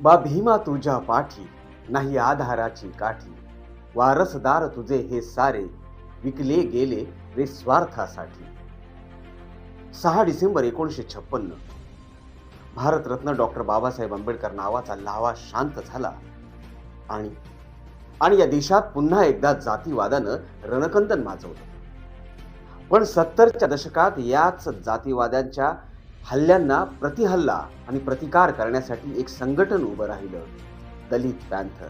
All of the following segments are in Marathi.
बा भीमा तुझ्या पाठी नाही आधाराची काठी. वारसदार तुझे हे सारे विकले गेले रे स्वार्थासाठी. सहा डिसेंबर एकोणीसशे छप्पन्न. भारतरत्न डॉक्टर बाबासाहेब आंबेडकर नावाचा लावा शांत झाला. आणि आणि या देशात पुन्हा एकदा जातीवादानं रणकंदन माजवलं. पण सत्तरच्या दशकात याच जातीवाद्यांच्या हल्ल्यांना प्रतिहल्ला आणि प्रतिकार करण्यासाठी एक संघटन उभं राहिलं दलित पॅन्थर.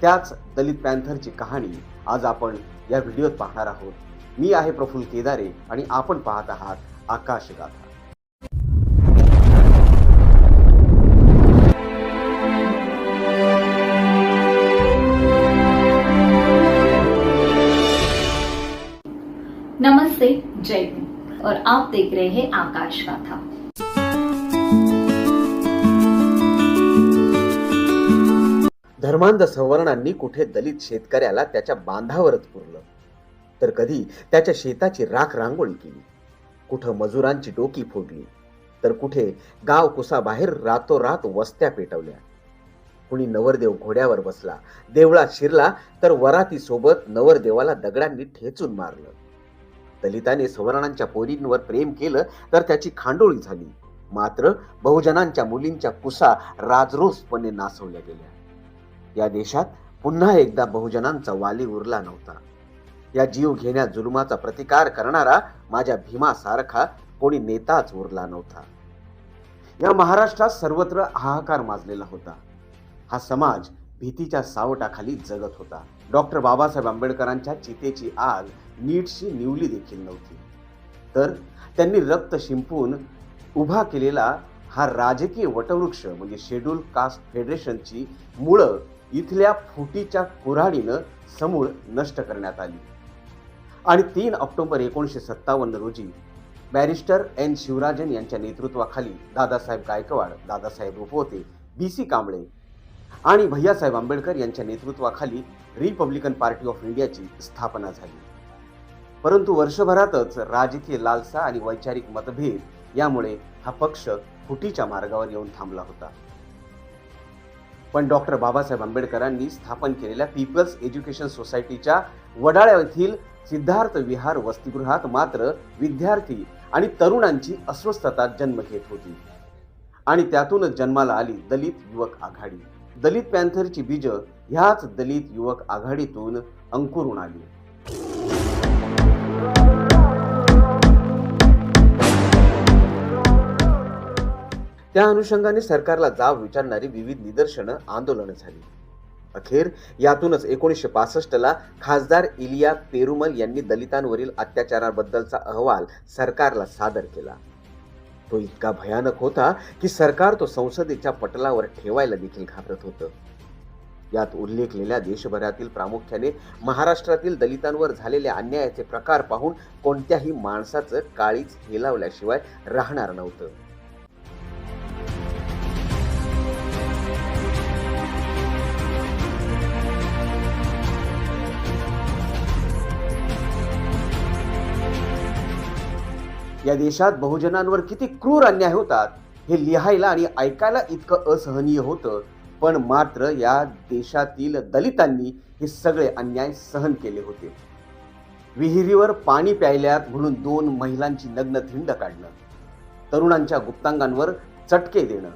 त्याच दलित पॅन्थरची कहाणी आज आपण या व्हिडिओत पाहणार आहोत. मी आहे प्रफुल्ल केदारे आणि आपण पाहत आहात आकाशगाथा. आप देख रहे हैं आकाश गाथा। धर्मांध सवर्णांनी कुठे दलित शेतकऱ्याला त्याच्या बांधावरच पुरलं. तर कधी त्याच्या शेताची राख रांगोळी केली. कुठं मजुरांची डोकी फोडली. तर कुठे गाव कुसाबाहेर रातोरात वस्त्या पेटवल्या. कुणी नवरदेव घोड्यावर बसला. देवळात शिरला तर वराती सोबत नवरदेवाला दगडांनी ठेचून मारलं. दलिताने सवर्णांच्या पोरींवर प्रेम केलं तर त्याची खांडोळी झाली. मात्र बहुजनांच्या मुलींच्या कुसा राजरोसपणे नासवल्या गेल्या. या देशात पुन्हा एकदा बहुजनांचा वाली उरला नव्हता. या जीव घेण्या जुलुमाचा प्रतिकार करणारा माझ्या भीमासारखा कोणी नेताच उरला नव्हता. या महाराष्ट्रात सर्वत्र हाहाकार माजलेला होता. हा समाज भीतीच्या सावटाखाली जगत होता. डॉक्टर बाबासाहेब आंबेडकरांच्या चितेची आग नीटशी निवली देखील नव्हती. तर त्यांनी रक्त शिंपून उभा केलेला हा राजकीय वटवृक्ष म्हणजे शेड्यूल कास्ट फेडरेशनची मुळं इथल्या फुटीच्या कुऱ्हाडीनं समूळ नष्ट करण्यात आली. आणि तीन ऑक्टोबर एकोणीसशे सत्तावन्न रोजी बॅरिस्टर एन शिवराजन यांच्या नेतृत्वाखाली दादासाहेब गायकवाड दादासाहेब रुपवते बी सी कांबळे आणि भैयासाहेब आंबेडकर यांच्या नेतृत्वाखाली रिपब्लिकन पार्टी ऑफ इंडियाची स्थापना झाली. परंतु वर्षभरातच राजकीय लालसा आणि वैचारिक मतभेद यामुळे हा पक्ष फुटीच्या मार्गावर येऊन थांबला होता. पण डॉक्टर बाबासाहेब आंबेडकरांनी स्थापन केलेल्या पीपल्स एज्युकेशन सोसायटीच्या वडाळ्या येथील सिद्धार्थ विहार वसतिगृहात मात्र विद्यार्थी आणि तरुणांची अस्वस्थता जन्म घेत होती. आणि त्यातूनच जन्माला आली दलित युवक आघाडी. दलित पॅन्थरची बीज ह्याच दलित युवक आघाडीतून अंकुरून आली. त्या अनुषंगाने सरकारला जाब विचारणारी विविध निदर्शनं आंदोलनं झाली. अखेर यातूनच एकोणीसशे पासष्टला खासदार इलिया पेरुमल यांनी दलितांवरील अत्याचाराबद्दलचा अहवाल सरकारला सादर केला. तो इतका भयानक होता की सरकार तो संसदेच्या पटलावर ठेवायला देखील घाबरत होतं. यात उल्लेखलेल्या देशभरातील प्रामुख्याने महाराष्ट्रातील दलितांवर झालेल्या अन्यायाचे प्रकार पाहून कोणत्याही माणसाचं काळीच हेलावल्याशिवाय राहणार नव्हतं. या देशात बहुजनांवर किती क्रूर अन्याय होतात हे लिहायला आणि ऐकायला इतकं असहनीय होतं. पण मात्र या देशातील दलितांनी हे सगळे अन्याय सहन केले होते. विहिरीवर पाणी प्यायल्यात म्हणून दोन महिलांची नग्न धिंड काढणं तरुणांच्या गुप्तांगांवर चटके देणं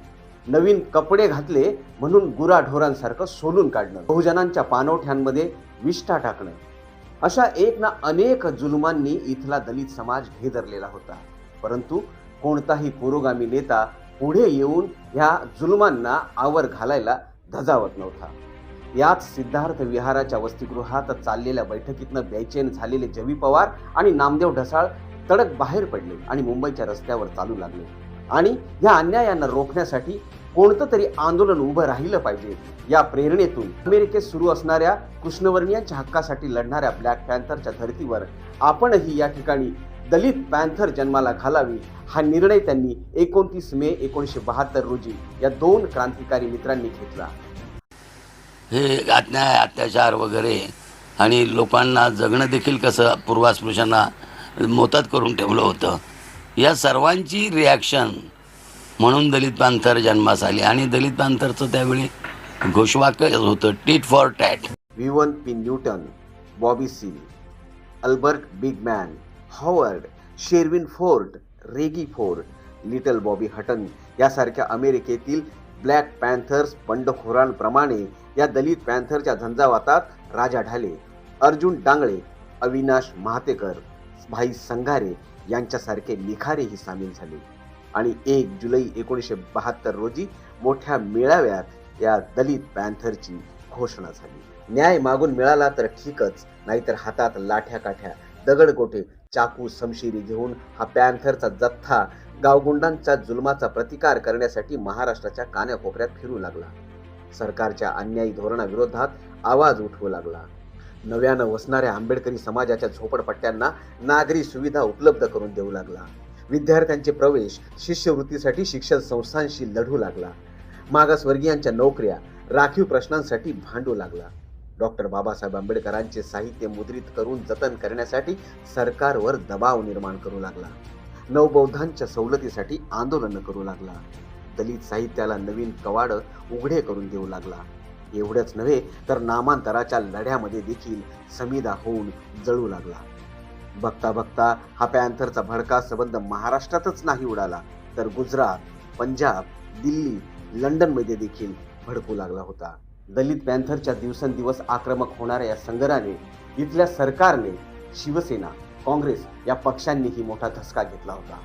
नवीन कपडे घातले म्हणून गुराढोरांसारखं सोलून काढणं बहुजनांच्या पानवठ्यांमध्ये विष्ठा टाकणं. अशा एक ना अनेक जुलमांनी इथला दलित समाज घेदरलेला होता. परंतु कोणताही पुरोगामी नेता पुढे येऊन ह्या जुलमांना आवर घालायला धजावत नव्हता. याच सिद्धार्थ विहाराच्या वसतिगृहात चाललेल्या बैठकीतनं बेचैन झालेले जवी पवार आणि नामदेव ढसाळ तडक बाहेर पडले आणि मुंबईच्या रस्त्यावर चालू लागले. आणि या अन्यायांना रोखण्यासाठी कोणतं तरी आंदोलन उभं राहिलं पाहिजे. या प्रेरणेतून अमेरिकेत सुरू असणाऱ्या कृष्णवर्णीयांच्या हक्कासाठी लढणाऱ्या ब्लॅक पॅन्थरच्या धर्तीवर आपणही या ठिकाणी दलित पॅन्थर जन्माला घालावी हा निर्णय त्यांनी एकोणतीस मे एकोणीसशे बहात्तर रोजी या दोन क्रांतिकारी मित्रांनी घेतला. हे अन्याय अत्याचार वगैरे आणि लोकांना जगणं देखील कसं पूर्वास्पृशांना मोतात करून ठेवलं होतं या सर्वांची रिॲक्शन म्हणून दलित पांथर जन्मास आली. आणि दलित पांथरचं त्यावेळी घोषवाक्य होतं tit for tat. Vivian P Newton Bobby Seale Albert Bigman Howard Sherwin Fort Reggie Fort Little Bobby Hutton यासारख्या अमेरिकेतील ब्लॅक पॅन्थर्स बंडखोरांप्रमाणे या दलित पॅन्थरच्या झंझावातात राजा ढाले. अर्जुन डांगळे अविनाश महातेकर भाई संघारे यांच्यासारखे लिखारेही सामील झाले. आणि एक जुलै एकोणीसशे बहात्तर रोजी मोठ्या मेळाव्यात या दलित पॅन्थरची घोषणा झाली. न्याय मागून मिळाला तर ठीकच नाहीतर हातात लाठ्या काठ्या दगडगोटे चाकू समशिरी घेऊन हा पॅन्थरचा जथ्था गावगुंडांच्या जुलमाचा प्रतिकार करण्यासाठी महाराष्ट्राच्या कान्याकोपऱ्यात फिरू लागला. सरकारच्या अन्यायी धोरणाविरोधात आवाज उठवू लागला. नव्यानं वसणाऱ्या आंबेडकरी समाजाच्या झोपडपट्ट्यांना नागरी सुविधा उपलब्ध करून देऊ लागला. विद्यार्थ्यांचे प्रवेश शिष्यवृत्तीसाठी शिक्षण संस्थांशी लढू लागला. मागासवर्गीयांच्या नोकऱ्या राखीव प्रश्नांसाठी भांडू लागला. डॉक्टर बाबासाहेब आंबेडकरांचे साहित्य मुद्रित करून जतन करण्यासाठी सरकारवर दबाव निर्माण करू लागला. नवबौद्धांच्या सवलतीसाठी आंदोलनं करू लागला. दलित साहित्याला नवीन कवाड उघडे करून देऊ लागला. एवढंच नव्हे तर नामांतराच्या लढ्यामध्ये देखील समिदा होऊन जळू लागला. बघता बघता हा पॅन्थरचा भडका संबंध महाराष्ट्रातच नाही उडाला तर गुजरात पंजाब दिल्ली लंडनमध्ये देखील भडकू लागला होता. दलित पॅन्थरच्या दिवसेंदिवस आक्रमक होणाऱ्या या संगराने इथल्या सरकारने शिवसेना काँग्रेस या पक्षांनीही मोठा धसका घेतला होता.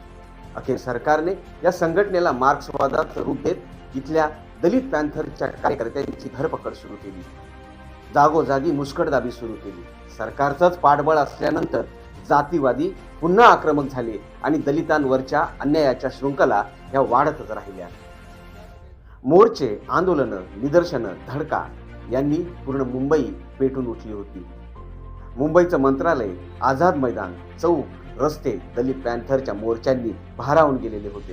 अखेर सरकारने या संघटनेला मार्क्सवादाचं रूप देत इथल्या दलित पॅन्थरच्या कार्यकर्त्यांची धरपकड सुरू केली. जागोजागी मुस्कडदाबी सुरू केली. सरकारचंच पाठबळ असल्यानंतर जातीवादी पुन्हा आक्रमक झाले आणि दलितांवरच्या अन्यायाच्या शृंखला ह्या वाढतच राहिल्या. मोर्चे आंदोलनं निदर्शनं धडका यांनी पूर्ण मुंबई पेटून उठली होती. मुंबईचं मंत्रालय आझाद मैदान चौक रस्ते दलित पॅन्थरच्या मोर्चांनी भारावून गेलेले होते.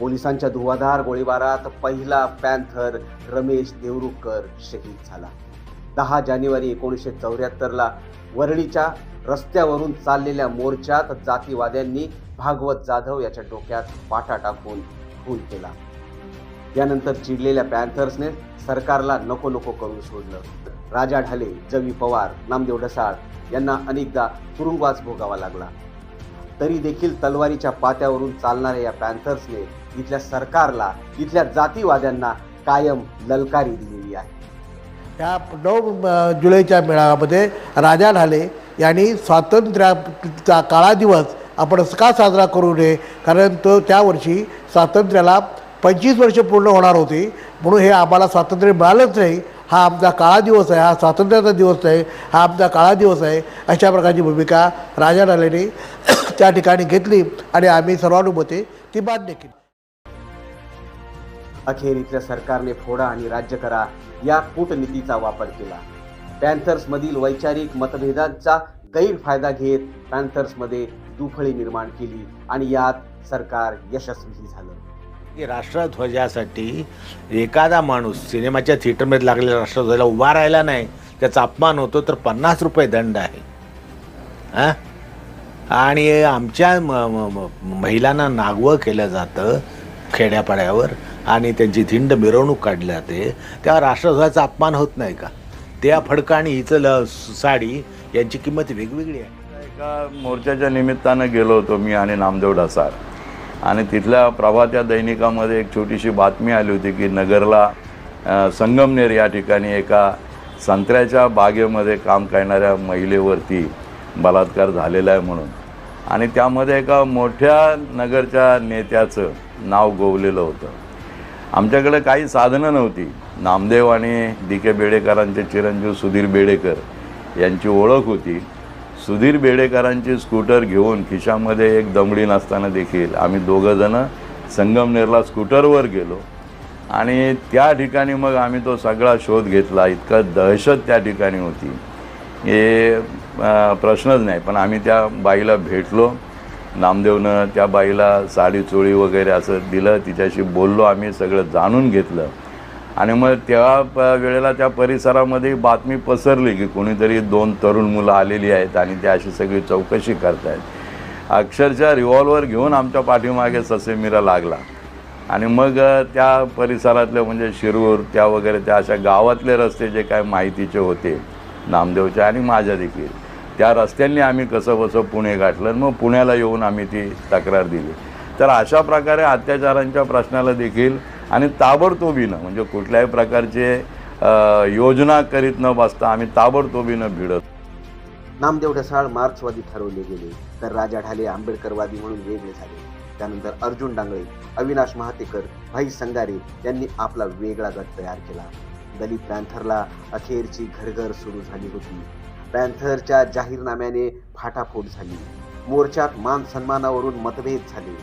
पोलिसांच्या धुवाधार गोळीबारात पहिला पॅन्थर रमेश देवरुखकर शहीद झाला. दहा जानेवारी एकोणीसशे चौऱ्याहत्तरला वरळीच्या रस्त्यावरून चाललेल्या मोर्चात जातीवाद्यांनी भागवत जाधव याच्या डोक्यात पाटा टाकून खून केला. यानंतर चिडलेल्या पॅन्थर्सने सरकारला नको नको करून सोडलं. राजा ढाले जवी पवार नामदेव ढसाळ यांना अनेकदा तुरुंगवास भोगावा लागला. तरी देखील तलवारीच्या पात्यावरून चालणाऱ्या या पॅन्थर्सने इथल्या सरकारला इथल्या जातीवाद्यांना कायम ललकारी दिलेली आहे. ह्या नऊ जुलैच्या मेळाव्यामध्ये राजा ढाले यांनी स्वातंत्र्याचा काळा दिवस आपण का साजरा करू नये? कारण तो त्या वर्षी स्वातंत्र्याला पंचवीस वर्ष पूर्ण होणार होती. म्हणून हे आम्हाला स्वातंत्र्य मिळालंच नाही. हा आमचा काळा दिवस आहे. हा स्वातंत्र्याचा दिवस आहे. हा आमचा काळा दिवस आहे. अशा प्रकारची भूमिका राजा ढालेने त्या ठिकाणी घेतली आणि आम्ही सर्वानुमते ती मान्य केली. अखेर इथल्या सरकारने फोडा आणि राज्य करा या कूटनीतीचा वापर केला. पॅन्थर्समधील वैचारिक मतभेदांचा गैरफायदा घेत पॅन्थर्समध्ये दुफळी निर्माण केली आणि यात सरकार यशस्वी झालं. की राष्ट्रध्वजासाठी एखादा माणूस सिनेमाच्या थिएटरमध्ये लागलेल्या राष्ट्रध्वजाला उभा राहिला नाही त्याचा अपमान होतो तर पन्नास रुपये दंड आहे. हां? आणि आमच्या म- म- महिलांना नागवं केलं जातं खेड्यापाड्यावर. आणि त्यांची धिंड मिरवणूक काढली जाते तेव्हा राष्ट्रध्वजाचा अपमान होत नाही का? त्या फडका आणि हिचं ल साडी यांची किंमत वेगवेगळी आहे. एका मोर्चाच्या निमित्तानं गेलो होतो मी आणि नामदेव ढसाळ. आणि तिथल्या प्रभात या दैनिकामध्ये एक छोटीशी बातमी आली होती की नगरला संगमनेर या ठिकाणी एका संत्र्याच्या बागेमध्ये काम करणाऱ्या महिलेवरती बलात्कार झालेला आहे म्हणून. आणि त्यामध्ये एका मोठ्या नगरच्या नेत्याचं नाव गोवलेलं होतं. आमच्याकडे काही साधनं नव्हती. नामदेव आणि डी के बेडेकरांचे चिरंजीव सुधीर बेडेकर यांची ओळख होती. सुधीर बेडेकरांची स्कूटर घेऊन खिशामध्ये एक दमडी नसताना देखील आम्ही दोघंजणं संगमनेरला स्कूटरवर गेलो. आणि त्या ठिकाणी मग आम्ही तो सगळा शोध घेतला. इतका दहशत त्या ठिकाणी होती. हे प्रश्नच नाही. पण आम्ही त्या बाईला भेटलो. नामदेवनं त्या बाईला साडी चोळी वगैरे असं दिलं. तिच्याशी बोललो आम्ही सगळं जाणून घेतलं. आणि मग त्या प वेळेला त्या परिसरामध्ये बातमी पसरली की कोणीतरी दोन तरुण मुलं आलेली आहेत आणि ते अशी सगळी चौकशी करतायत. अक्षरशः रिव्हॉल्वर घेऊन आमच्या पाठीमागे ससेमिरा लागला. आणि मग त्या परिसरातले म्हणजे शिरूर त्या वगैरे त्या अशा गावातले रस्ते जे काय माहितीचे होते नामदेवचे आणि माझ्या देखील त्या रस्त्यांनी आम्ही कसं बसं पुणे गाठलं आणि मग पुण्याला येऊन आम्ही ती तक्रार दिली. तर अशा प्रकारे अत्याचारांच्या प्रश्नाला देखील आणि ताबडतोबीनं म्हणजे कुठल्याही प्रकारचे योजना करीत न बसता आम्ही ताबडतोबीनं भिडत. नामदेव ढसाळ मार्क्सवादी ठरवले गेले तर राजा ढाले आंबेडकरवादी म्हणून वेगळे झाले. त्यानंतर अर्जुन डांगळे अविनाश महातेकर भाई संगारे यांनी आपला वेगळा गट तयार केला. दलित पॅन्थरला अखेरची घरघर सुरू झाली होती. पॅन्थरच्या जाहीरनाम्याने फाटाफूट झाली. मोर्चात मान सन्मानावरून मतभेद झाले.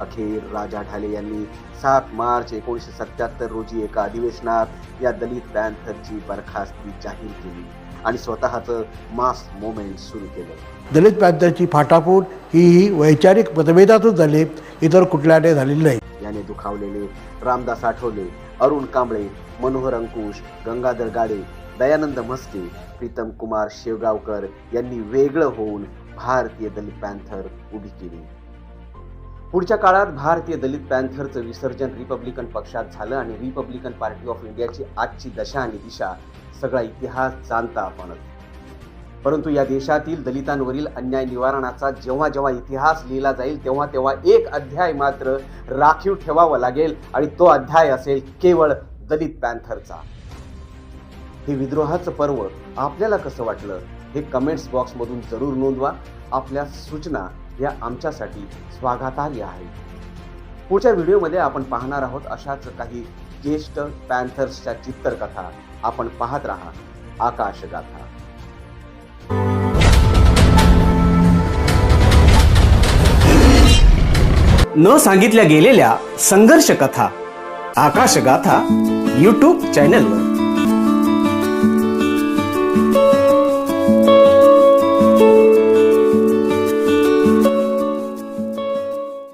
अखेर राजा ढाले यांनी सात मार्च एकोणीसशे सत्याहत्तर रोजी एका अधिवेशनात या दलित पॅन्थरची बरखास्ती जाहीर केली आणि स्वतःचं मास मोमेंट सुरू केलं. दलित पॅंथरची फाटाफूट ही ही वैचारिक मतभेदातून झाली इतर कुठल्याने झालेली नाही. याने दुखावलेले रामदास आठवले अरुण कांबळे मनोहर अंकुश गंगाधर गाडे दयानंद म्हस्के प्रीतम कुमार शेवगावकर यांनी वेगळं होऊन भारतीय दलित पॅन्थर उभी केली. पुढच्या काळात भारतीय दलित पॅन्थरचं विसर्जन रिपब्लिकन पक्षात झालं आणि रिपब्लिकन पार्टी ऑफ इंडियाची आजची दशा आणि दिशा सगळा इतिहास जाणता आपणच. परंतु या देशातील दलितांवरील अन्याय निवारणाचा जेव्हा जेव्हा इतिहास लिहिला जाईल तेव्हा तेव्हा एक अध्याय मात्र राखीव ठेवावा लागेल आणि तो अध्याय असेल केवळ दलित पॅन्थरचा. हे विद्रोहाचं पर्व आपल्याला कसं वाटलं हे कमेंट्स बॉक्समधून जरूर नोंदवा. आपल्या सूचना या आमच्यासाठी स्वागतार्ह आहेत. पुढच्या व्हिडिओमध्ये आपण पाहणार आहोत अशाच काही ज्येष्ठ पॅन्थर्सच्या चित्रकथा आपण पाहत राहा. आकाशगाथा. न सांगितल्या गेलेल्या संघर्ष कथा आकाशगाथा यूट्यूब चॅनलवर